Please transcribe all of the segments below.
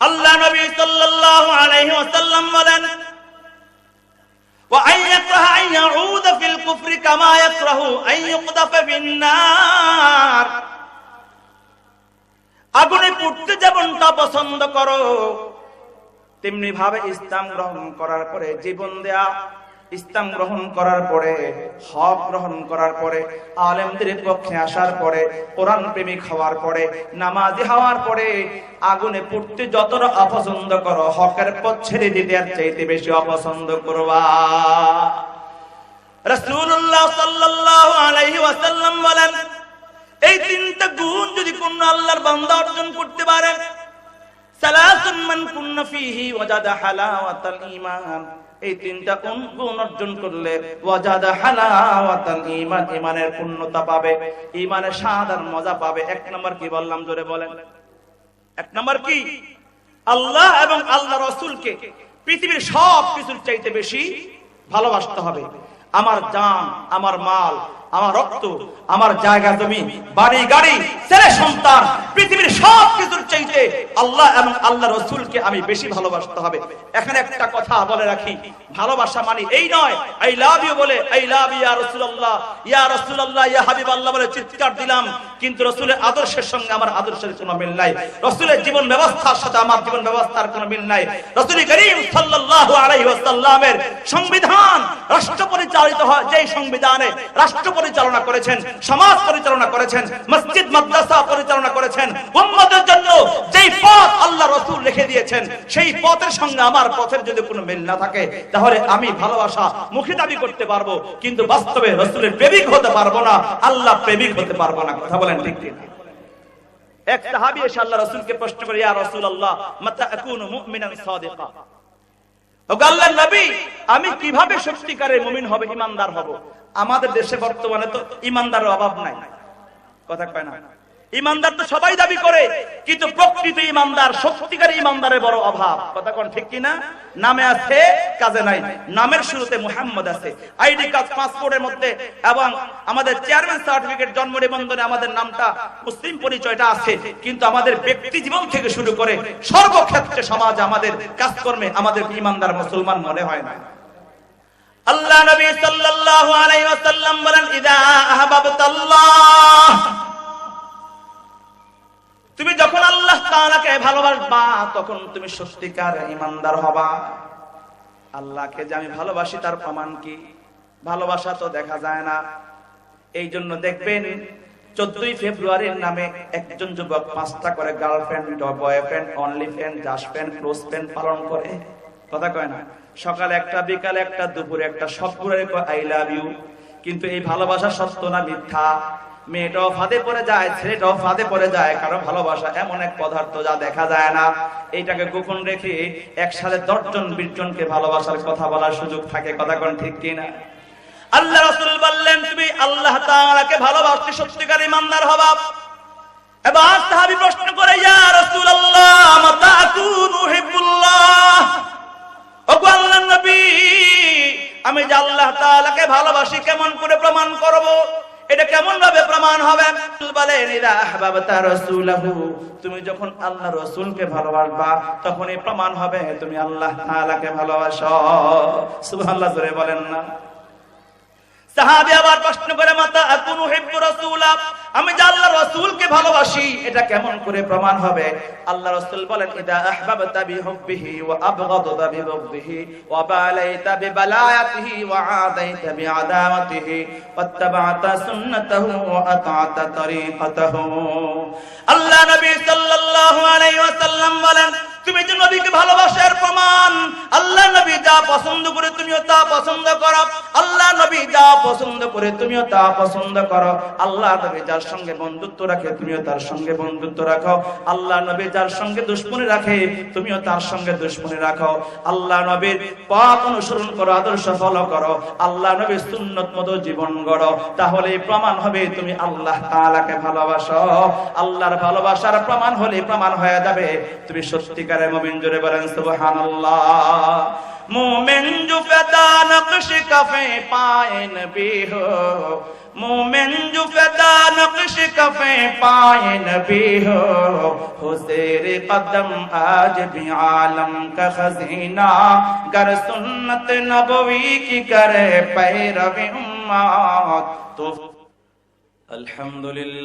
আল্লাহ নবী সাল্লাল্লাহু আলাইহি ওয়াসাল্লাম বলেন وأن يكره أن يعود في الكفر كما يكره أن يقذف في النار আগুনে পুড়তে যেমনটা পছন্দ করো তেমনি ভাবে ইসলাম গ্রহণ করার পরে জীবন দেয়া ইসলাম গ্রহণ করার পরে, হক গ্রহণ করার পরে, আলেমদের পক্ষে আসার পরে, কোরআন প্রেমিক হওয়ার পরে, নামাজি হওয়ার পরে, আগুনে পুড়তে যতটা অপছন্দ করো, হকের পথ ছেড়ে দিতে আর চাইতে বেশি অপছন্দ করবা। রাসূলুল্লাহ সাল্লাল্লাহু আলাইহি ওয়াসাল্লাম বলেন, এই তিনটা গুণ যদি কোন আল্লাহর বান্দা অর্জন করতে পারে এই তিনটা গুণ অর্জন করলে পূর্ণতা পাবে। স্বাদ আর মজা পাবে। এক নম্বর কি বললাম, জোরে বলেন। এক নম্বর কি? আল্লাহ এবং আল্লাহ রসুলকে পৃথিবীর সব কিছুর চাইতে বেশি ভালোবাসতে হবে। আমার জান, আমার মাল আমার রক্ত, আমার জায়গা জমি, বাড়ি, গাড়ি, ছেলে, সন্তান, পৃথিবীর সব কিছুর চাইতে আল্লাহ এবং আল্লাহ রসুলকে আমি বেশি ভালোবাসতে হবে। এখানে একটা কথা বলে রাখি। ভালোবাসা মানে এই নয়, আই লাভ ইউ বলে, আই লাভ ইয়া রাসূলুল্লাহ ইয়া রাসূলুল্লাহ ইয়া হাবিবাল্লাহ বলে চিৎকার দিলাম। কিন্তু রসুলের আদর্শের সঙ্গে আমার আদর্শের কোনো মিল নাই। রসুলের জীবন ব্যবস্থার সাথে আমার জীবন ব্যবস্থার কোনো মিল নাই। রসুল করিম সাল্লাল্লাহু আলাইহি ওয়াসাল্লামের সংবিধান রাষ্ট্র পরিচালিত হয়, যেই সংবিধানে রাষ্ট্র পরিচালনা করেছেন, সমাজ পরিচালনা করেছেন, মসজিদ, মাদ্রাসা পরিচালনা করেছেন, উম্মতের জন্য যেই পথ আল্লাহ রসুল লিখে দিয়েছেন, সেই পথের সঙ্গে আমার পথের যদি কোনো মিল না থাকে, তাহলে আমি ভালোবাসা মুখে দাবি করতে পারব, কিন্তু বাস্তবে রসুলের প্রেমিক হতে পারব না, আল্লাহ প্রেমিক হতে পারব না। কথা বলেন ঠিক কিনা? এক সাহাবী এসে আল্লাহ রাসূলকে প্রশ্ন করে, ইয়া রাসূলুল্লাহ, মাতা আকুনু মুমিনান সাদিকা? আমি কীভাবে সত্যিকারে মুমিন হবে, ইমানদার হব? আমাদের দেশে বর্তমানে তো ইমানদারের অভাব নাই। কথা কয় না। ইমানদার তো সবাই দাবি করে, কিন্তু প্রকৃত ইমানদার সত্যিকার ইমানদারের বড় অভাব। কথা কোন ঠিক কিনা? নামে আছে, কাজে নাই। নামের শুরুতে মুহাম্মদ আছে। আইডি কার্ড, পাসপোর্টের মধ্যে, এবং আমাদের চেয়ারম্যান সার্টিফিকেট, জন্ম নিবন্ধনে আমাদের নামটা, মুসলিম পরিচয়টা আছে। কিন্তু আমাদের ব্যক্তি জীবন থেকে শুরু করে সর্বক্ষেত্রে সমাজ আমাদের কাজকর্মে আমাদের ইমানদার মুসলমান মনে হয় না। আল্লাহ নবী সাল্লাল্লাহু আলাইহি ওয়াসাল্লাম বলেন, ইদা আহবাবতাল্লাহ। তুমি যখন আল্লাহ তাআলাকে ভালোবাসবা, তখন তুমি সত্যিকার ইমানদার হবা। আল্লাহকে যে আমি ভালোবাসি, তার প্রমাণ কি? ভালোবাসা তো দেখা যায় না। এই জন্য দেখবেন, চোদ্দই ফেব্রুয়ারির নামে একজন যুবক পাঁচটা করে girlfriend boyfriend only friend just friend close friend পালন করে। কথা কয় না? সকালে একটা, বিকালে একটা, দুপুরে একটা সবগুলো আই লাভ ইউ কিন্তু এই ভালোবাসা সত্য না মিথ্যা? মেয়েটাও ফাঁদে পড়ে যায়, ছেলেটাও ফাঁদে পড়ে যায়। কারও ভালোবাসা এমন এক পদার্থ যা দেখা যায় না। এইটাকে গোপন রেখে একসাথে দশজন বিশ জনকে ভালোবাসার কথা বলার সুযোগ থাকে। কথা কোন ঠিক কিনা আল্লাহ রাসূল বললেন, তুমি আল্লাহ তাআলাকে ভালোবাসতে সত্যিকার ইমানদার হবা। এবার সাহাবী প্রশ্ন করে, ইয়া রাসূলুল্লাহ মাতা আকুনু হিব্বুল্লাহ? ওগো আল্লাহর নবী, আমি যে আল্লাহ তাআলাকে ভালোবাসি কেমন করে প্রমাণ করব? এটা কেমন ভাবে প্রমাণ হবে? তুমি যখন আল্লাহ রসুলকে ভালোবাসবা, তখনই প্রমাণ হবে তুমি আল্লাহ তাআলাকে ভালোবাসো। আল্লাহ জোরে বলেন না। সাহাবী আবার প্রশ্ন করে, মাতা আকুনু হিব্বু রাসূলা? আমি যে আল্লাহর রাসূলকে ভালোবাসি, এটা কেমন করে প্রমাণ হবে? আল্লাহ রাসূল বলেন, ইদা আহবাবতা বিহুব্বিহি ওয়া ওয়া বালাইতা বিবালায়াতিহি ওয়া আদাইতা বিআদাওয়াতিহি ওয়াত্তাবা'তা সুন্নাতাহু ওয়া আল্লাহ নবী সাল্লাল্লাহু আলাইহি ওয়াসাল্লাম বলেন তুমি যে নবীকে ভালোবাসার প্রমাণ। আল্লাহ নবী যা পছন্দ করে তুমিও তা পছন্দ করো। আল্লাহ নবী যা পছন্দ করে তুমিও তা পছন্দ করো। আল্লাহ নবী যার সঙ্গে বন্ধুত্ব রাখে, তুমিও তার সঙ্গে বন্ধুত্ব রাখো। আল্লাহ নবী যার সঙ্গে দুশ্মনী রাখে, তুমিও তার সঙ্গে দুশ্মনী রাখো। আল্লাহ নবীর পথ অনুসরণ করো, আদর্শ ফলো করো। আল্লাহ নবীর সুন্নত মতো জীবন গড়ো। তাহলে প্রমাণ হবে তুমি আল্লাহ তাআলাকে ভালোবাসো। আল্লাহর ভালোবাসার প্রমাণ হলে প্রমাণ হয়ে যাবে। তুমি সত্যিকারের মুমিন জোরে বলেন সুবহানাল্লাহ मोमिन जो फदा नक्श कफे पाए नबी हो मोमिन जो फदा नक्श कफे पाए नबी हो हो तेरे कदम आज भी आलम का खजीना गर सुन्नत नबवी की करे पैरवी उम्मत तो अल्हम्दुलिल्लाह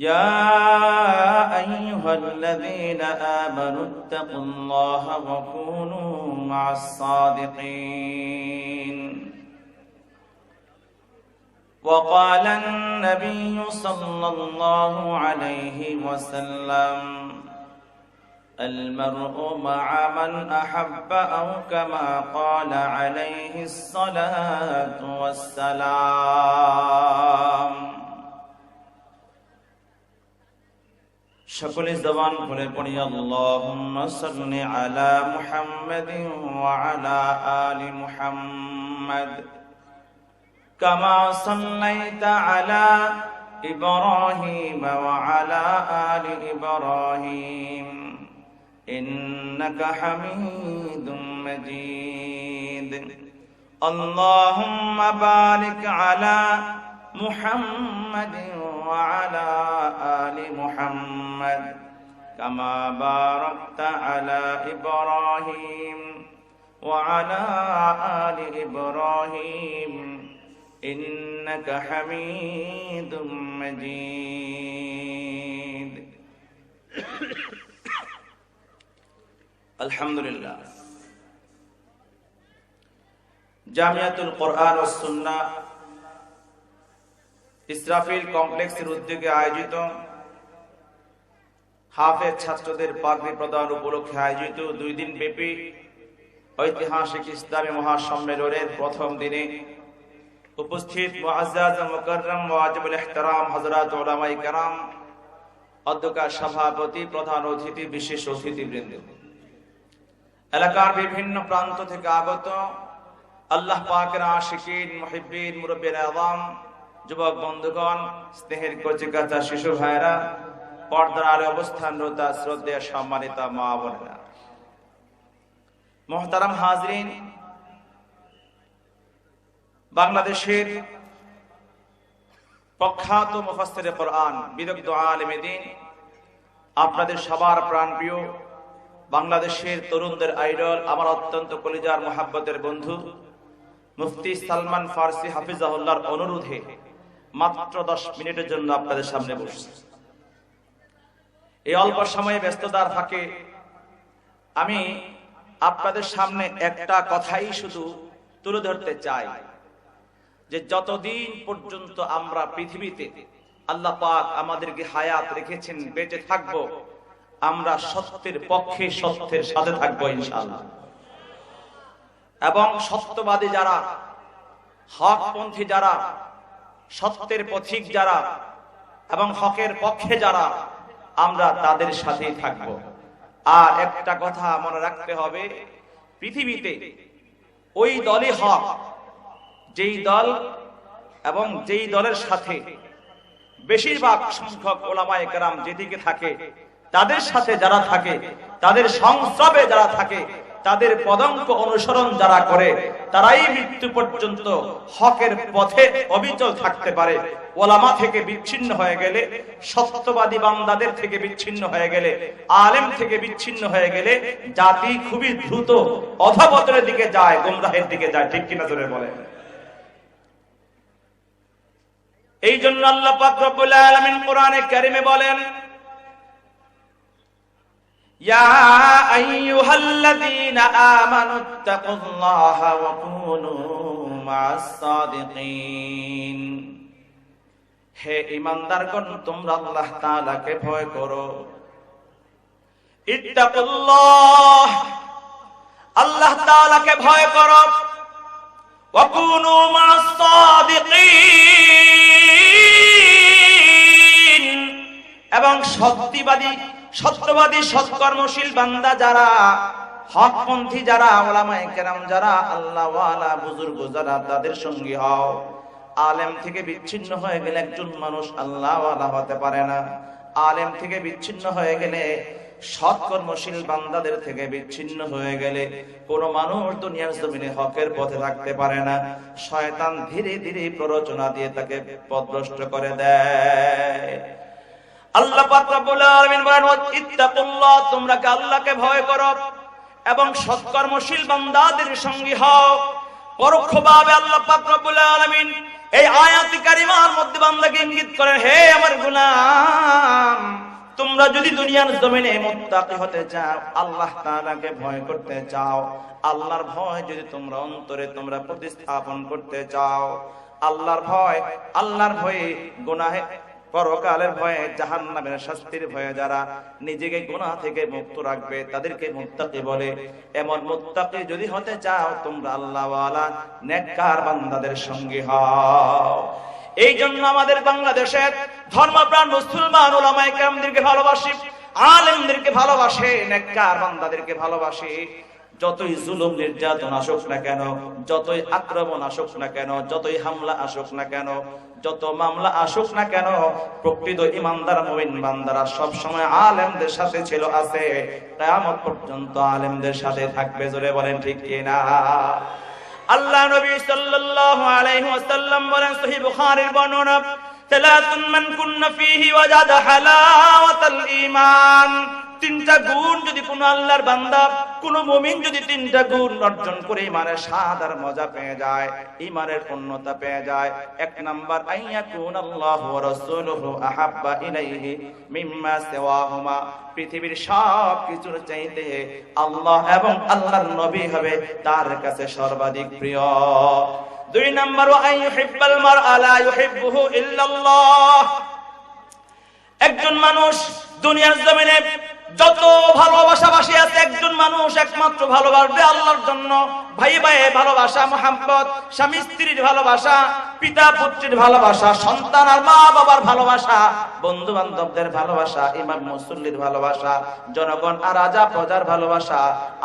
يا أيها الذين آمنوا اتقوا الله وكونوا مع الصادقين. وقال النبي صلى الله عليه وسلم المرء مع من أحب أو كما قال عليه الصلاة والسلام. সকলে জবান খুলে পড়ি, আল্লাহুম্মা সাল্লি আলা মুহাম্মাদিন ওয়া আলা আলি মুহাম্মাদ। কামা সাল্লাইতা আলা ইব্রাহিম ওয়া আলা আলি ইব্রাহিম। ইন্নাকা হামিদুম মাজিদ। আল্লাহুম্মা বারিক আলা মুহাম্মাদিন وعلى آل محمد كما باركت على إبراهيم وعلى آل إبراهيم إنك حميد مجيد আলহামদুলিল্লাহ জামিয়াতুল কোরআন ও সুন্না ইসরাফিল কমপ্লেক্সের উদ্যোগে আয়োজিত হাফেজ ছাত্রদের পাগড়ি প্রদান উপলক্ষে আয়োজিত দুই দিন ব্যাপী ঐতিহাসিক ইসলামী মহাসম্মেলনের প্রথম দিনে উপস্থিত কেরাম, অধ্যক্ষ সভাপতি, প্রধান অতিথি, বিশেষ অতিথিবৃন্দ। এলাকার বিভিন্ন প্রান্ত থেকে আগত আল্লাহ পাকের আশিকিন মুরব্বির আওয়াম যুবক বন্ধুগণ, স্নেহের কচিকাচা শিশু ভাইরা পর্দার আলে অবস্থানরতা শ্রদ্ধা সম্মানিত মা বোনেরা। মোহতারাম হাজরিন, বাংলাদেশের প্রখ্যাত মুফাসসির কোরআন, বিদগ্ধ আলেম দিন, আপনাদের সবার প্রাণ প্রাণপ্রিয় বাংলাদেশের তরুণদের আইডল, আমার অত্যন্ত কলিজার মোহাব্বতের বন্ধু, মুফতি সালমান ফার্সি হাফিজাহুল্লাহর অনুরোধে মাত্র দশ মিনিটের জন্য আপনাদের সামনে বসছি। এই অল্প সময়ে ব্যস্ততার ফাঁকে আমি আপনাদের সামনে একটা কথাই শুধু তুলে ধরতে চাই, যে যতদিন পর্যন্ত আমরা পৃথিবীতে আল্লাহ পাক আমাদেরকে হায়াত রেখেছেন, বেঁচে থাকব, আমরা সত্যের পক্ষে সত্যের সাথে থাকব ইনশাআল্লাহ। এবং সত্যবাদী যারা, হকপন্থী যারা সত্যের পথিক যারা এবং হকের পক্ষে যারা, আমরা তাদের সাথেই থাকব। আর একটা কথা মনে রাখতে হবে, পৃথিবীতে ওই দলই হক, যেই দল এবং যেই দলের সাথে বেশিরভাগ সংখ্যক ওলামায়ে কেরাম যেদিকে থাকে, তাদের সাথে যারা থাকে, তাদের সংস্রবে যারা থাকে তাদের পদঙ্ক অনুসরণ যারা করে, তারাই মৃত্যু পর্যন্ত হকের পথে অবিচল থাকতে পারে। ওলামা থেকে বিচ্ছিন্ন হয়ে গেলে, সত্যবাদী বান্দাদের থেকে বিচ্ছিন্ন হয়ে গেলে, আলেম থেকে বিচ্ছিন্ন হয়ে গেলে, জাতি খুবই দ্রুত অধপতনের দিকে যায়, গুমরাহের দিকে যায়। ঠিক কিনা ধরে বলে এই জন্য আল্লাহ পাক রব্বুল আলামিন কোরআনে কারিমে বলেন يا أيها الذين آمنوا اتقوا الله وكونوا مع الصادقين হে ইমানদারগণ তোমরা আল্লাহ তাআলাকে ভয় করো ইত্তাকুল্লাহ আল্লাহ তাআলাকে ভয় করো ওয়াকুনু মা'আস সাদিকিন এবং সত্যবাদী সত্যবাদী, সৎকর্মশীল বান্দা যারা, হকপন্থী যারা, ওলামায়ে কেরাম যারা আল্লাহ বুজুর্গ যারা, তাদের সঙ্গী হও। আলেম থেকে বিচ্ছিন্ন হয়ে গেলে একজন মানুষ আল্লাহ হতে পারে না। আলেম থেকে বিচ্ছিন্ন হয়ে গেলে, সৎকর্মশীল বান্দাদের থেকে বিচ্ছিন্ন হয়ে গেলে, কোন মানুষ দুনিয়ার জমিনে হকের পথে থাকতে পারে না। শয়তান ধীরে ধীরে প্ররোচনা দিয়ে তাকে পথভ্রষ্ট করে দেয়। তোমরা ইঙ্গিত হে আমার তোমরা যদি দুনিয়ার জমিনে মুত্তাকি হতে চাও, আল্লাহ তাআলাকে ভয় করতে চাও। আল্লাহর ভয় যদি তোমরা অন্তরে তোমরা প্রতিস্থাপন করতে চাও, আল্লাহর ভয়, আল্লাহর ভয়ে গুনাহে পরকালের ভয়ে, জাহান্নামের শাস্তির ভয়ে যারা নিজেকে গুনাহ থেকে মুক্ত রাখবে, তাদেরকে মুত্তাকি বলে। এমন মুত্তাকি যদি হতে চাও, তোমরা আল্লাহওয়ালা নেককার বান্দাদের সঙ্গী হও। এই জন্য আমাদের বাংলাদেশের ধর্মপ্রাণ মুসলমান ওলামায়ে কেরামদেরকে ভালোবাসি, আলেমদেরকে ভালোবাসে, নেককার বান্দাদেরকে ভালোবাসে। যতই জুলুম নির্যাতন আসুক না কেন, যতই আক্রমণ আসুক না কেন, যতই হামলা আসুক না কেন, যত মামলা আসুক না কেন, প্রকৃত ইমানদার মুমিন বান্দারা সব সময় আলেমদের সাথে ছিল, আছে। কিয়ামত পর্যন্ত আলেমদের সাথে থাকবে জোরে বলেন ঠিক কিনা? আল্লাহ নবী সাল্লাল্লাহু আলাইহি ওয়াসাল্লাম বলেন সহিহ বুখারীর বর্ণনা, সালাতুন মান কুন্না ফীহি ওয়াজাদা হালাওয়াতাল ঈমান। তিনটা গুণ যদি কোন আল্লাহর বান্দা কোন মুমিন যদি তিনটা গুণ অর্জন করে ইমানের স্বাদ আর মজা পেয়ে যায়, ইমানের পূর্ণতা পেয়ে যায়, এক নাম্বার আহাব্বা ইলাইহি মিম্মা সিওয়াহুমা। পৃথিবীর সব কিছুর চাইতে আল্লাহ এবং আল্লাহর নবী হবে তার কাছে সর্বাধিক প্রিয়। দুই নাম্বার লা ইউহিব্বুহু ইল্লাল্লাহ। একজন মানুষ দুনিয়ার জমিনে যত ভালোবাসাবাসী একজন মানুষ একমাত্র ভালোবাসবে আল্লাহর জন্য। ভাই ভাই ভালোবাসা মোহাম্মত স্বামী স্ত্রীর ভালোবাসা, পিতা পুত্রের ভালোবাসা, সন্তান আর মা বাবার ভালোবাসা বন্ধু বান্ধবদের ভালোবাসা, ইমাম মুসল্লির ভালোবাসা, জনগণ আর রাজা প্রজার ভালোবাসা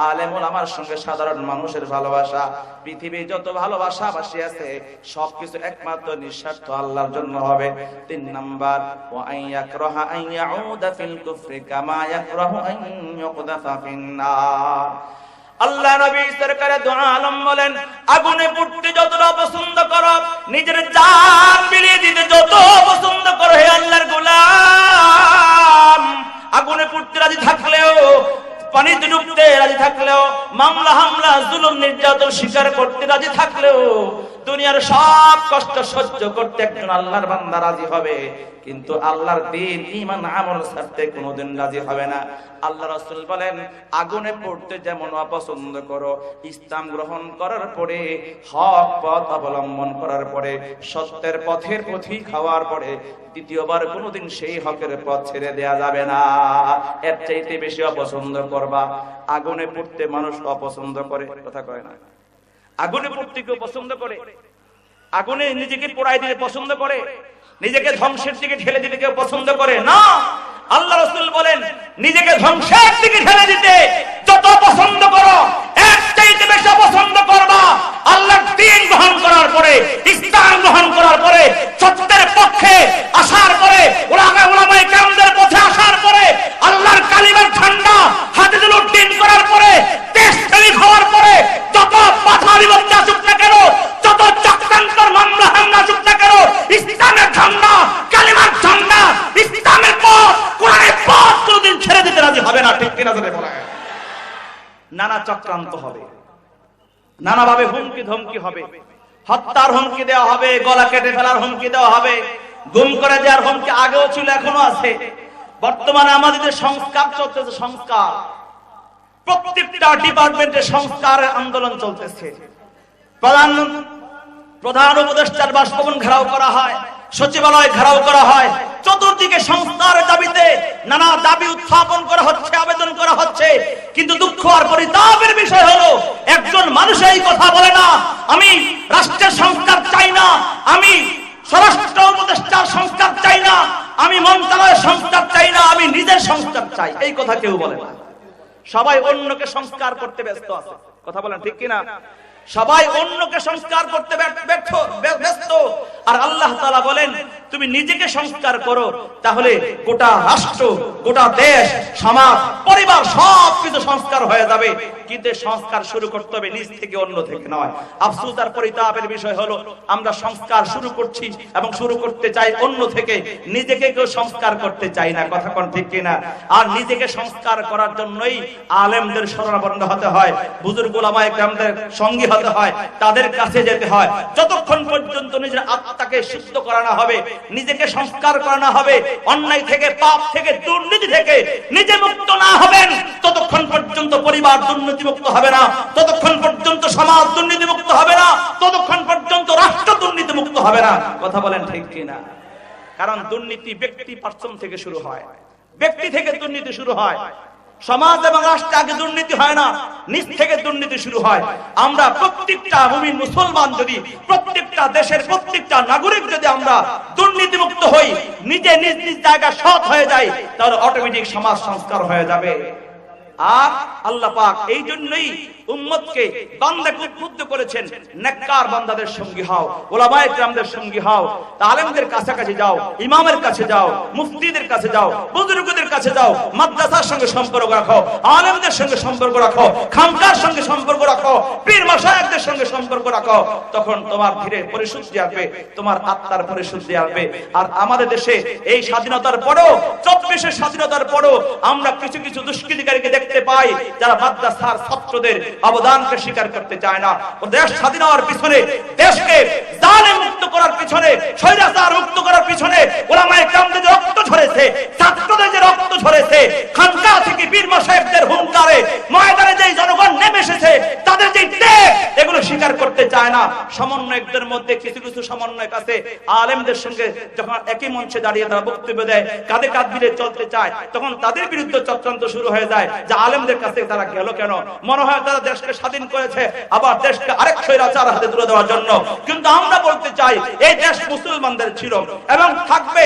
আলেমুল আমার সঙ্গে সাধারণ মানুষের ভালোবাসা পৃথিবী যত ভালোবাসা বাসী আছে, সবকিছু একমাত্র নিঃস্বার্থ আল্লাহর জন্য হবে। তিন নাম্বার, ওয়া আইয়াকরাহা আইয়াউদা ফিল কুফরি কামা ইয়াকরাহু আন ইউকদাফা ফিন্নার আল্লাহ নবী সরকারে দোয়া আলম বলেন, আগুনে পুড়তে যতটা পছন্দ করো, নিজের জান বিলিয়ে দিতে যত পছন্দ করো হে আল্লাহর গোলাম। আগুনে পুড়তে রাজি থাকলেও, পানিতে ডুবতে রাজি থাকলেও, মামলা হামলা, জুলুম, নির্যাতন স্বীকার করতে রাজি থাকলেও দুনিয়ার সব কষ্ট সহ্য করতে একজন আল্লাহর বান্দা রাজি হবে। কিন্তু আল্লাহর দিন ইমান আমল ছাড়তে কোনোদিন রাজি হবে না। আল্লাহ রাসূল বলেন, আগুনে পড়তে যেমন অপছন্দ করো, ইসলাম গ্রহণ করার পরে, হক পথ অবলম্বন করার পরে, সত্যের পথের পথি খাওয়ার পরে, দ্বিতীয়বার কোনোদিন সেই হকের পথ ছেড়ে দেয়া যাবে না। এর চাইতে বেশি অপছন্দ করবা। আগুনে পড়তে মানুষ অপছন্দ করে, কথা কয় না। আগুনে পড়তে পছন্দ করে। আগুনে নিজেকে পোড়াই দিতে পছন্দ করে। নিজেকে ধ্বংসের দিকে ঠেলে দিতে কেউ পছন্দ করে না। আল্লাহ রসুল বলেন, নিজেকে ধ্বংসের দিকে ঠেলে দিতে যত পছন্দ করো এর চাইতে বেশি পছন্দ করবা আল্লাহর দিন গ্রহণ করার পরে ইসলাম গ্রহণ করার পরে সত্যের পক্ষে আসার পরে ওলামা ওলামায়ে কেরামদের পথে আসার পরে আল্লাহর কালিমার ঠান্ডা হাতে তুলে উদ্দিন করার পরে দেশ শরীফ হওয়ার পরে যত বাধা বিপত্তি আসুক না কেন যত চক্রান্তর মামলা হামলা আসুক না কেন ইসলামের ঝান্ডা কালিমার ঝান্ডা ইসলামের পথ কোরআনের পথ কোনোদিন ছেড়ে দিতে রাজি হবে না ঠিক কিনা ধরে বলা নানা চক্রান্ত হবে। নানাভাবে হুমকি ধমকি হবে। হত্যার হুমকি দেওয়া হবে, গলা কেটে ফেলার হুমকি দেওয়া হবে, গুম করে দেওয়ার হুমকি আগেও ছিল, এখনও আছে। বর্তমানে আমাদের যে সংস্কার চলতেছে, সংস্কার। প্রত্যেকটা ডিপার্টমেন্টে সংস্কারের আন্দোলন চলতেছে। প্রধান প্রধান উপদেষ্টার বাসভবন ঘেরাও করা হয়। সচিবালয় ঘেরাও করা হয়। চতুর্দিকে সংস্কারের দাবিতে নানা দাবি উত্থাপন করা হচ্ছে, আবেদন করা হচ্ছে। কিন্তু দুঃখ আর পরিতাপের বিষয় হলো, একজন মানুষ এই কথা বলে না, আমি রাষ্ট্রের সংস্কার চাই না, আমি স্বরাষ্ট্র উপদেষ্টার সংস্কার চাই না, আমি মন্ত্রণালয়ের সংস্কার চাই না, আমি নিজের সংস্কার চাই। এই কথা কেউ বলে না। সবাই অন্যকে সংস্কার করতে ব্যস্ত আছে। কথা বলেন ঠিক কিনা? সবাই অন্যকে সংস্কার করতে ব্যর্থ- ব্যস্ত। আর আল্লাহ তাআলা বলেন, তুমি নিজেকে সংস্কার করো, তাহলে গোটা রাষ্ট্র, গোটা দেশ, সমাজ, পরিবার সব কিছু সংস্কার হয়ে যাবে। কিন্তু সংস্কার শুরু করতে হবে নিজ থেকে, অন্য থেকে নয়। আফসোস আর পরিতাপের বিষয় হলো, আমরা সংস্কার শুরু করছি এবং শুরু করতে চাই অন্য থেকে। নিজেকে কেউ সংস্কার করতে চাই না, কথা কোন ঠিক কিনা? আর নিজেকে সংস্কার করার জন্যই আলেমদের শরণাপন্ন হতে হয়। বুজুর্গ ওলামায়ে কেরামদের সঙ্গী হতে হয়, তাদের কাছে যেতে হয়। যতক্ষণ পর্যন্ত নিজের আত্মাকে শুদ্ধ করানো হবে, নিজেকে সংস্কার করানো হবে, অন্যায় থেকে, পাপ থেকে, দুর্নীতি থেকে নিজে মুক্ত না হবেন, ততক্ষণ পর্যন্ত পরিবার দুর্নীতিমুক্ত হবে না, ততক্ষণ পর্যন্ত সমাজ দুর্নীতিমুক্ত হবে না, ততক্ষণ পর্যন্ত রাষ্ট্র দুর্নীতিমুক্ত হবে না। কথা বলেন ঠিক কিনা? কারণ দুর্নীতি ব্যক্তি পার্সন থেকে শুরু হয়। ব্যক্তি থেকে দুর্নীতি শুরু হয়। সমাজ এবং রাষ্ট্রে আগে দুর্নীতি হয় না নিজ থেকে দুর্নীতি শুরু হয়। আমরা প্রত্যেকটা মুমিন মুসলমান যদি প্রত্যেকটা দেশের প্রত্যেকটা নাগরিক যদি আমরা দুর্নীতি মুক্ত হই, নিজে নিজ নিজ জায়গা সৎ হয়ে যায় তাহলে অটোমেটিক সমাজ সংস্কার হয়ে যাবে। আর আল্লাহ পাক এই জন্যই উম্মতকে বান্দাকে উদ্বুদ্ধ করেছেন? নেককার বান্দাদের সঙ্গী হও, ওলামায়ে কেরামদের সঙ্গী হও আলেমদের কাছাকাছি যাও, ইমামের কাছে যাও, মুফতিদের কাছে যাও, বুজুর্গদের কাছে যাও, মাদ্রাসার সঙ্গে সম্পর্ক রাখো, আলেমদের সঙ্গে সম্পর্ক রাখো, খানকার সঙ্গে সম্পর্ক রাখো, পীর মাশায়েখদের সঙ্গে সম্পর্ক রাখো, তখন তোমার ধীরে পরিশুদ্ধি আসবে, তোমার আত্মার পরিশুদ্ধি আসবে। আর আমাদের দেশে এই স্বাধীনতার পরেও, চব্বিশের স্বাধীনতার পরেও আমরা কিছু কিছু দুষ্কৃতিকারীকে দেখতে পাই, যারা মাদ্রাসার ছাত্রদের অবদানকে স্বীকার করতে চায় না। ও দেশ স্বাধীন হওয়ার পিছনে, দেশকে জানে মুক্ত করার পিছনে, স্বৈরাচার মুক্ত করার পিছনে ওলামায়ে কেরামদের যে রক্ত ঝরেছে, ছাত্রদের যে রক্ত ঝরেছে, খানকা থেকে বীর মাসাহেবদের হুঙ্কারে ময়দানে যে জনগণ নেমে এসেছে, তাদের যে ত্যাগ এগুলো স্বীকার করতে চায় না। সমন্বয়কদের মধ্যে কিছু কিছু সমন্বয়ক আছে। আলেমদের সঙ্গে যখন একই মঞ্চে দাঁড়িয়ে তারা বক্তব্য দেয়, কাঁধে কাঁধ মিলে চলতে চায়, তখন তাদের বিরুদ্ধে চক্রান্ত শুরু হয়ে যায়, যে আলেমদের কাছে তারা গেল কেন? মনে হয় তারা দেশকে স্বাধীন করেছে, আবার দেশকে আরেক স্বৈরাচার হাতে তুলে দেওয়ার জন্য। কিন্তু আমরা বলতে চাই, এই দেশ মুসলমানদের ছিল এবং থাকবে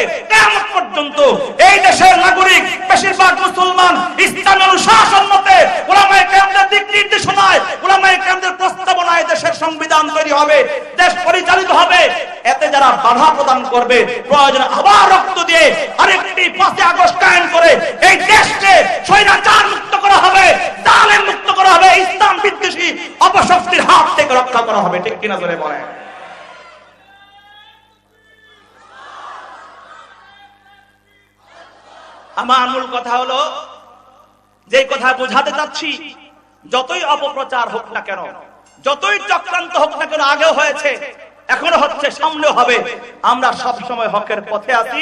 পর্যন্ত। এই দেশের নাগরিক বেশিরভাগ মুসলমান ইসলাম অনুশাসন মতে ওলামায়ে কেরামদের দিক নির্দেশনায়, ওলামায়ে কেরামদের প্রস্তাবনায় দেশের সংবিধান তৈরি হবে, দেশ পরিচালিত হবে। এতে যারা বাধা প্রদান করবে, প্রয়োজন আবার রক্ত দিয়ে আরেকটি পাঁচই আগস্ট কায়েম করে এই দেশকে স্বৈরাচার মুক্ত করা হবে, জালেম মুক্ত করা হবে, ইসলাম বিদ্বেষী অপশক্তির হাত থেকে রক্ষা করা হবে। ঠিক কিনা ধরে বলে আমার মূল কথা হলো, যে কথা বোঝাতে চাচ্ছি, যতই অপপ্রচার হোক না কেন যতই চক্রান্ত হোক না কেন আগেও হয়েছে এখনো হচ্ছে সামনেও হবে আমরা সব সময় হকের পথে আছি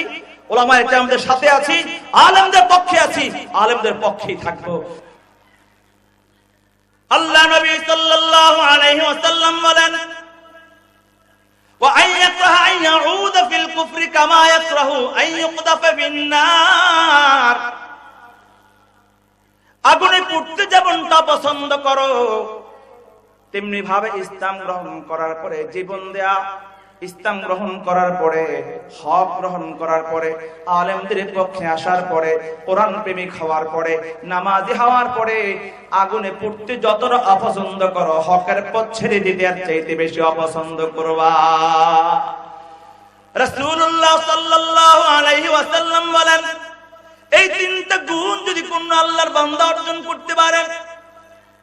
ওলামায়ে কেরামদের সাথে আছি আলেমদের পক্ষে আছি আলেমদের পক্ষেই থাকবো আল্লাহ নবী সাল্লাল্লাহু আলাইহি ওয়াসাল্লাম বলেন وأن يكره أن يعود في الكفر كما يكره أن يقذف في النار আগুনে পুড়তে যেমনটা পছন্দ করো তেমনি ভাবে ইসলাম গ্রহণ করার পরে, জীবন দেয়া, ইসলাম গ্রহণ করার পরে, হক গ্রহণ করার পরে, আলেমদের পক্ষে আসার পরে, কোরআন প্রেমিক হওয়ার পরে, নামাজি হওয়ার পরে, আগুনে পুড়তে যতটা অপছন্দ করো, হকের পথ ছেড়ে দিতে আর চাইতে বেশি অপছন্দ করবা। রাসূলুল্লাহ সাল্লাল্লাহু আলাইহি বলেন, এই তিনটা গুণ যদি কোন আল্লাহর বান্দা অর্জন করতে পারে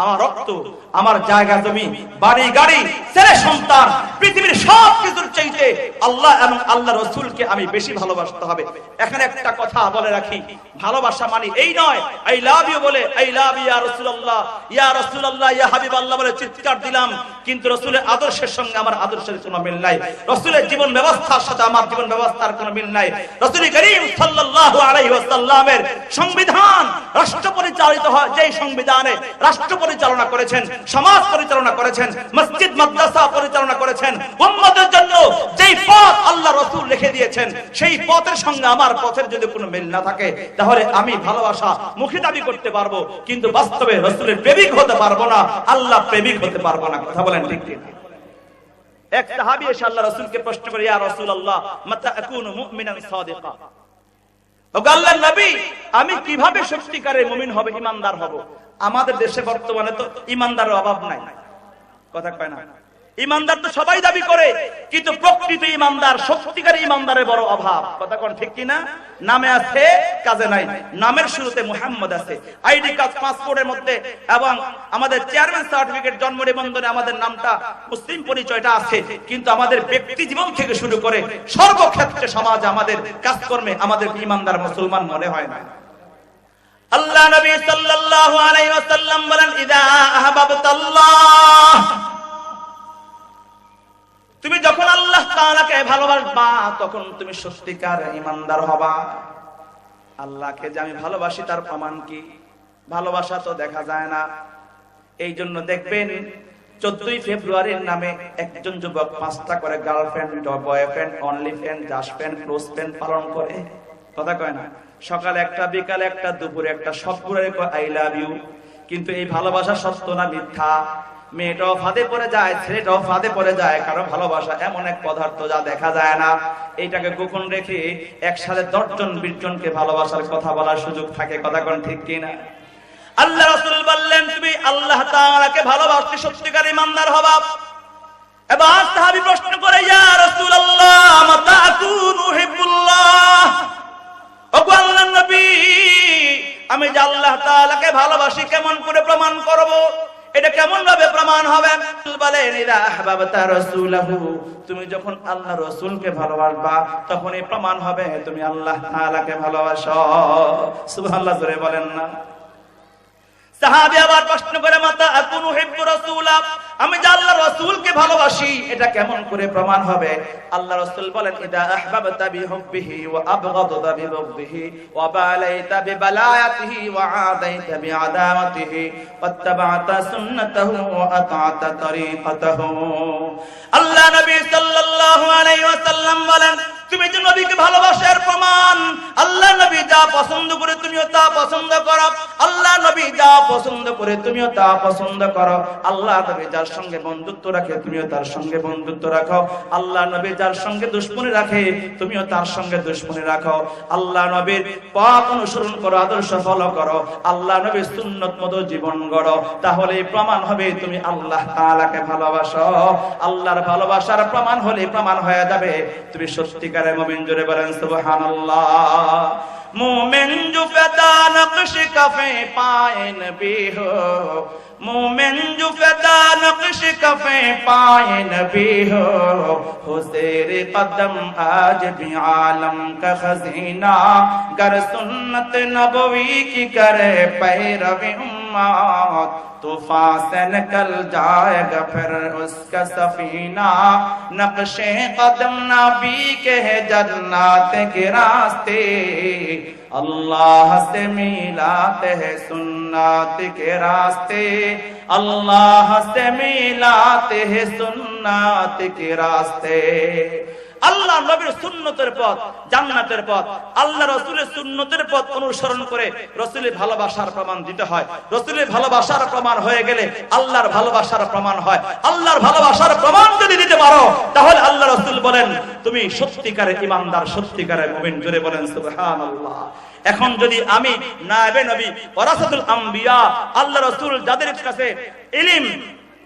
আমার রক্ত, আমার জায়গা, জমি, বাড়ি, গাড়ি, ছেলে, সন্তান, পৃথিবীর সব কিছুর চাইতে আল্লাহ এবং আল্লাহ রসুলকে আমি বেশি ভালোবাসতে হবে। এখানে একটা কথা বলে রাখি। ভালোবাসা মানে এই নয়, আই লাভ ইউ বলে, আই লাভ ইয়া রাসূলুল্লাহ ইয়া রাসূলুল্লাহ, ইয়া হাবিবাল্লাহ বলে চিৎকার দিলাম। কিন্তু রসুলের আদর্শের সঙ্গে আমার আদর্শের কোনো মিল নাই। রসুলের জীবন ব্যবস্থার সাথে আমার জীবন ব্যবস্থার কোনো মিল নাই। রসুল করিম সাল্লাল্লাহু আলাইহি ওয়াসাল্লামের সংবিধান রাষ্ট্র পরিচালিত হয়, যেই সংবিধানে রাষ্ট্র পরিচালনা করেছেন, সমাজ পরিচালনা করেছেন, মসজিদ, মাদ্রাসা পরিচালনা করেছেন, উম্মতের জন্য যেই পথ আল্লাহ রসুল লিখে দিয়েছেন, সেই পথের সঙ্গে আমার পথের যদি কোনো মিল না থাকে, তাহলে আমি ভালোবাসা মুখে দাবি করতে পারব, কিন্তু বাস্তবে রসুলের প্রেমিক হতে পারব না, আল্লাহ প্রেমিক হতে পারব না। কথা বলেন ঠিক ঠিক এক সাহাবী এসে আল্লাহ রাসূলকে প্রশ্ন করে, ইয়া রাসূলুল্লাহ, মাতা আকুনু মুমিনান সাদিকা? ওগো আল্লাহর নবী, আমি কীভাবে সত্যিকারের মুমিন হবে, ইমানদার হব? আমাদের দেশে বর্তমানে তো ইমানদারের অভাব নাই। কথা কয় না। ইমানদার তো সবাই দাবি করে, কিন্তু প্রকৃত ইমানদার, সত্যিকার ইমানদারের বড় অভাব। কথা কোন ঠিক কিনা? নামে আছে, কাজে নাই। নামের শুরুতে মুহাম্মদ আছে। আইডি কার্ড, পাসপোর্টের মধ্যে এবং আমাদের চেয়ারম্যান সার্টিফিকেট, জন্ম নিবন্ধনে আমাদের নামটা, মুসলিম পরিচয়টা আছে। কিন্তু আমাদের ব্যক্তি জীবন থেকে শুরু করে সর্বক্ষেত্রে সমাজ আমাদের কাজকর্মে আমাদের ইমানদার মুসলমান মনে হয় না। আল্লাহ নবী সাল্লাল্লাহু আলাইহি ওয়াসাল্লাম বলেন, ইদা আহবাবতাল্লাহ। তুমি যখন আল্লাহ তাআলাকে ভালোবাসবা, তখন তুমি সত্যিকার ইমানদার হবা। আল্লাহকে যে আমি ভালোবাসি, তার প্রমাণ কি? ভালোবাসা তো দেখা যায় না। এই জন্য দেখবেন, চোদ্দই ফেব্রুয়ারির নামে একজন যুবক পাঁচটা করে girlfriend, boyfriend, only friend, just friend, close friend পালন করে। কথা কয় না? সকালে একটা, বিকালে একটা, দুপুরে একটা সবগুলো আই লাভ ইউ কিন্তু এই ভালোবাসা সত্য না মিথ্যা? মেয়েটাও ফাঁদে পড়ে যায়, ছেলেটাও ফাঁদে পড়ে যায় কারণ ভালোবাসা এমন এক পদার্থ যা দেখা যায় না। এইটাকে গোপন রেখে একসাথে দশজন, বিশ জনকে ভালোবাসার কথা বলার সুযোগ থাকে, কথা কোন ঠিক কিনা? আল্লাহ রাসূল বললেন, তুমি আল্লাহ তাআলাকে ভালোবাসতে সত্যিকার ইমানদার হবা। এবার সাহাবী প্রশ্ন করে, ইয়া রাসূলুল্লাহ মাতা আকুনু হিব্বুল্লাহ ওগো আল্লাহর নবী আমি যে আল্লাহ ভালোবাসি, কেমন করে প্রমাণ করব? এটা কেমন ভাবে প্রমাণ হবে? তুমি যখন আল্লাহ রসুলকে ভালোবাসবা তখন এই প্রমাণ হবে, তুমি আল্লাহ তাআলাকে ভালোবাসো। সুবহানাল্লাহ আল্লাহ বলেন না। সাহাবী আবার প্রশ্ন করে, মাতা আকুনু হিব্বু রাসূলা? আমি যে আল্লাহ রাসূলকে ভালোবাসি, এটা কেমন করে প্রমাণ হবে? আল্লাহ রাসূল বলেন, ইদা আহবাবতা বিহুব্বিহি ওয়া আবগাদতা বিবগদিহি ওয়া বালাইতা বিবালায়াতিহি ওয়া আদাইতা বিআদাওয়াতিহি ওয়াত্তাবা'তা সুন্নাতাহু ওয়া তরিকাতাহু। আল্লাহ নবী সাল্লাল্লাহু আলাইহি ওয়াসাল্লাম বলেন, তুমি যে নবীকে ভালোবাসার প্রমাণ। আল্লাহ নবী যা পছন্দ করে তুমিও তা পছন্দ করো। আল্লাহ নবী যা পছন্দ করে তুমিও তা পছন্দ করো। আল্লাহ নবী যার সঙ্গে বন্ধুত্ব রাখে, তুমিও তার সঙ্গে বন্ধুত্ব রাখো। আল্লাহ নবী যার সঙ্গে দুশ্মনী রাখে, তুমিও তার সঙ্গে দুশ্মনী রাখো। আল্লাহ নবীর পথ অনুসরণ করো, আদর্শ ফলো করো। আল্লাহ নবীর সুন্নত মতো জীবন গড়ো। তাহলে প্রমাণ হবে তুমি আল্লাহ তাআলাকে ভালোবাসো। আল্লাহর ভালোবাসার প্রমাণ হলে প্রমাণ হয়ে যাবে। তুমি সত্যিকারে মুমিন জুড়ে বলেন গর সুন্নত নবী কি করে জু ফেদা طوفان سے نکل جائے گا پھر اس کا سفینہ۔ نقش قدم نبی کے جنات کے راستے۔ اللہ سے میلات ہے سنات کے راستے۔ اللہ سے میلات ہے سنات کے راستے۔ আল্লাহ নবীর সুন্নতের পথ, জান্নাতের পথ। আল্লাহ রসুলের সুন্নতের পথ অনুসরণ করে রসুলের ভালোবাসার প্রমাণ দিতে হয়। রসুলের ভালোবাসার প্রমাণ হয়ে গেলে আল্লাহর ভালোবাসার প্রমাণ হয়। আল্লাহর ভালোবাসার প্রমাণ যদি দিতে পারো, তাহলে আল্লাহ রসুল বলেন, তুমি সত্যিকারের ইমানদার, সত্যিকারের মুমিন। জোরে বলেন, সুবহানাল্লাহ। এখন যদি আমি নায়েবে নবী, ওয়ারাসাতুল আম্বিয়া, আল্লাহ রসুল যাদের কাছে ইলিম